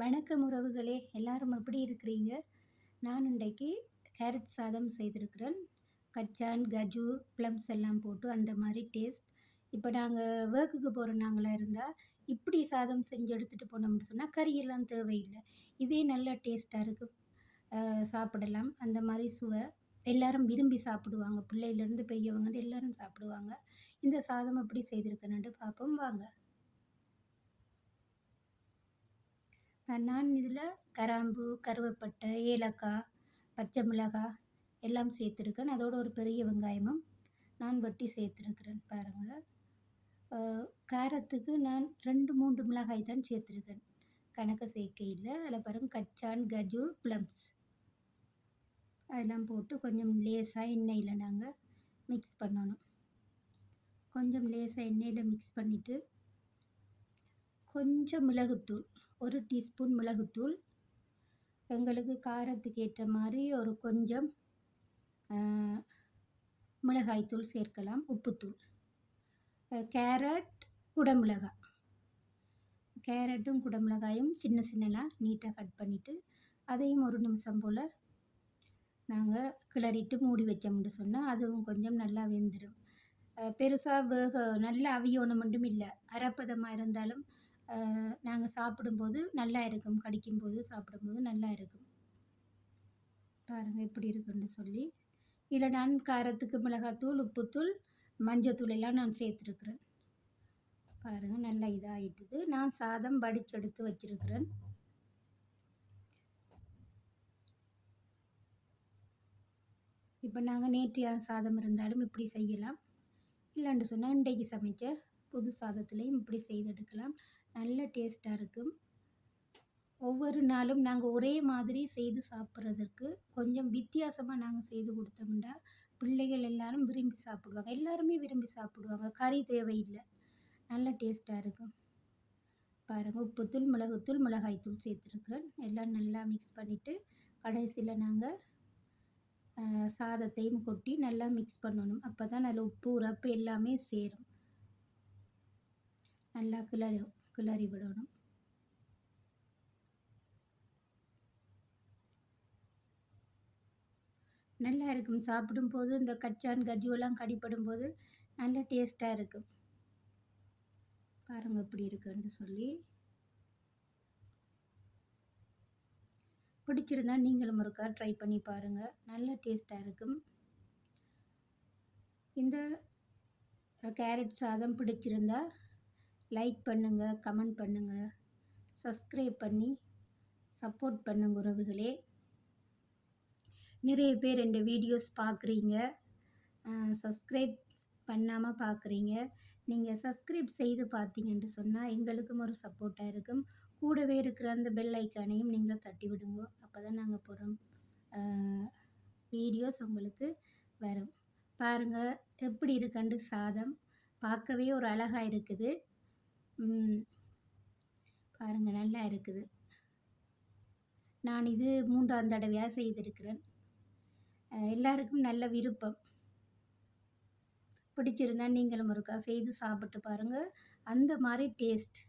வணக்கம் உறவுகளே எல்லாரும் எப்படி இருக்கிறீங்க? நான் இன்றைக்கு கேரட் சாதம் செய்திருக்கிறேன். கச்சான் கஜு ப்ளம்ஸ் எல்லாம் போட்டு அந்த மாதிரி டேஸ்ட் இப்போ நாங்கள் ஒர்க்குக்கு போகிற நாங்களாக இருந்தால் இப்படி சாதம் செஞ்சு எடுத்துகிட்டு போனோம்னு சொன்னால் கறியெல்லாம் தேவையில்லை. இதே நல்ல டேஸ்ட்டாக இருக்குது சாப்பிடலாம். அந்த மாதிரி சுவை. எல்லாரும் விரும்பி சாப்பிடுவாங்க. பிள்ளையிலேருந்து பெரியவங்க வந்து எல்லாரும் சாப்பிடுவாங்க. இந்த சாதம் எப்படி செய்திருக்கேன்ட்டு பார்ப்போம். வாங்க. நான் இதில் கிராம்பு கருவேப்பட்டை ஏலக்காய் பச்சை மிளகாய் எல்லாம் சேர்த்துருக்கேன். அதோடு ஒரு பெரிய வெங்காயமும் நான் வெட்டி சேர்த்துருக்கிறேன் பாருங்கள் காரத்துக்கு நான் ரெண்டு மூன்று மிளகாய் தான் சேர்த்துருக்கேன். கணக்கு சேர்க்கையில் அதில் பாருங்கள் கச்சான் கஜு ப்ளம்ஸ் அதெல்லாம் போட்டு கொஞ்சம் லேசாக எண்ணெயில் நாங்கள் மிக்ஸ் பண்ணணும். கொஞ்சம் லேசாக எண்ணெயில் மிக்ஸ் பண்ணிவிட்டு கொஞ்சம் மிளகுத்தூள். ஒரு டீஸ்பூன் மிளகுத்தூள். எங்களுக்கு காரத்துக்கு ஏற்ற மாதிரி ஒரு கொஞ்சம் மிளகாய்த்தூள் சேர்க்கலாம். உப்புத்தூள். கேரட் குடமிளகாய். கேரட்டும் குடமிளகாயும் சின்ன சின்னலாக நீட்டாக கட் பண்ணிவிட்டு அதையும் ஒரு நிமிஷம் போல் நாங்கள் கிளறிட்டு மூடி வச்சோம்னு சொன்னால் அதுவும் கொஞ்சம் நல்லா வெந்துடும் பெருசாக வேக நல்லா அவியணும் மட்டும் இல்லை அரைப்பதமாக இருந்தாலும் நாங்கள் சாப்பிடும்போது நல்லா இருக்கும். கடிக்கும்போது சாப்பிடும்போது நல்லா இருக்கும். பாருங்கள் எப்படி இருக்குன்னு சொல்லி. இதில் நான் காரத்துக்கு மிளகாத்தூள் உப்புத்தூள் மஞ்சத்தூள் எல்லாம் நான் சேர்த்துருக்குறேன். பாருங்கள் நல்லா இதாகிட்டுது நான் சாதம் வடிச்செடுத்து வச்சுருக்கிறேன். இப்போ நாங்கள் நேற்று சாதம் இருந்தாலும் இப்படி செய்யலாம். இல்லைன்னு சொன்னால் இன்றைக்கு சமைச்ச புது சாதத்துலேயும் இப்படி செய்து எடுக்கலாம். நல்ல டேஸ்ட்டாக இருக்கும். ஒவ்வொரு நாளும் நாங்கள் ஒரே மாதிரி செய்து சாப்பிட்றதற்கு கொஞ்சம் வித்தியாசமாக நாங்கள் செய்து கொடுத்தோம்னா பிள்ளைகள் எல்லாரும் விரும்பி சாப்பிடுவாங்க. எல்லாருமே விரும்பி சாப்பிடுவாங்க. கறி தேவையில்லை. நல்ல டேஸ்ட்டாக இருக்கும். பாருங்கள் உப்புத்தூள் மிளகுத்தூள் மிளகாய்த்தூள் சேர்த்துருக்குறேன் எல்லாம் நல்லா மிக்ஸ் பண்ணிவிட்டு கடைசியில் நாங்கள் சாதத்தையும் கொட்டி நல்லா மிக்ஸ் பண்ணணும். அப்போ தான் அதில் உப்பு உரப்பு எல்லாமே சேரும். நல்லா கிளறும் கிளறி விடணும் நல்லா இருக்கும். சாப்பிடும்போது இந்த கச்சான் கஜுவெல்லாம் கடிப்படும் போது நல்ல டேஸ்ட்டாக இருக்கும். பாருங்கள் எப்படி இருக்குன்னு சொல்லி. பிடிச்சிருந்தா நீங்களும் ஒருக்கா ட்ரை பண்ணி பாருங்கள் நல்ல டேஸ்ட்டாக இருக்கும். இந்த கேரட் சாதம் பிடிச்சிருந்தா லைக் பண்ணுங்கள் கமெண்ட் பண்ணுங்கள் சப்ஸ்கிரைப் பண்ணி சப்போர்ட் பண்ணுங்க உறவுகளே. நிறைய பேர் இந்த வீடியோஸ் பார்க்குறீங்க சப்ஸ்கிரைப் பண்ணாமல் பார்க்குறீங்க நீங்கள் சப்ஸ்கிரைப் செய்து பார்த்தீங்கன்னு சொன்னால் எங்களுக்கும் ஒரு சப்போர்ட்டாக இருக்கும். கூடவே இருக்கிற அந்த பெல் ஐக்கானையும் நீங்கள் தட்டி விடுங்க. அப்போ தான் நாங்கள் போகிறோம் வீடியோஸ் உங்களுக்கு வரும். பாருங்கள் எப்படி இருக்குண்டு சாதம். பார்க்கவே ஒரு அழகாக இருக்குது. பாருங்கள் நல்லா இருக்குது. நான் இது மூன்றாம் தடவையாக செய்திருக்கிறேன். எல்லாருக்கும் நல்ல விருப்பம். பிடிச்சிருந்தா நீங்களும் ஒருக்கா செய்து சாப்பிட்டு பாருங்கள் அந்த மாதிரி டேஸ்ட்.